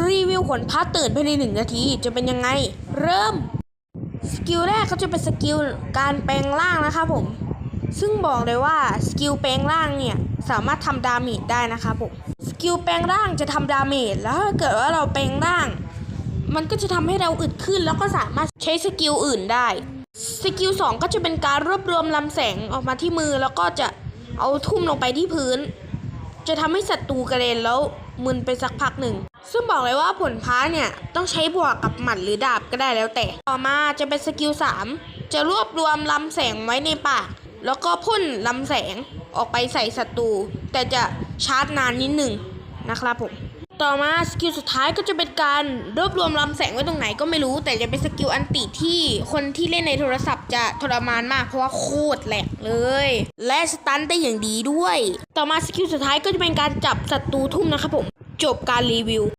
รีวิวผลพาร์ทตื่นภายในหนึ่งนาทีจะเป็นยังไง เริ่ม สกิลแรกเขาจะเป็นสกิลการแปลงร่างนะครับผม ซึ่งบอกเลยว่าสกิลแปลงร่างเนี่ยสามารถทำดาเมจได้นะครับผม สกิลแปลงร่างจะทำดาเมจแล้วถ้าเกิดว่าเราแปลงร่าง มันก็จะทำให้เราอึดขึ้น แล้วก็สามารถใช้สกิลอื่นได้ สกิล2ก็จะเป็นการรวบรวมลำแสงออกมาที่มือแล้วก็จะเอาทุ่มลงไปที่พื้น จะทำให้ศัตรูกระเด็นแล้วมึนไปสักพักหนึ่ง ซึ่งบอกเลยว่าผลพ้าเนี่ย ต้องใช้บวกกับหมัดหรือดาบก็ได้แล้วแต่ ต่อมาจะเป็นสกิล 3 จะรวบรวมลำแสงไว้ในปาก แล้วก็พ่นลำแสงออกไปใส่ศัตรู แต่จะชาร์จนานนิดหนึ่งนะครับผม ต่อมาสกิลสุดท้ายก็จะเป็นการรวบรวมลำแสงไว้ตรงไหนก็ไม่รู้ แต่จะเป็นสกิลอันติที่คนที่เล่นในโทรศัพท์จะทรมานมากเพราะว่าโคตรแหลกเลย และสตันได้อย่างดีด้วย ต่อมาสกิลสุดท้ายก็จะเป็นการจับศัตรูทุ่มนะครับผมจบการรีวิว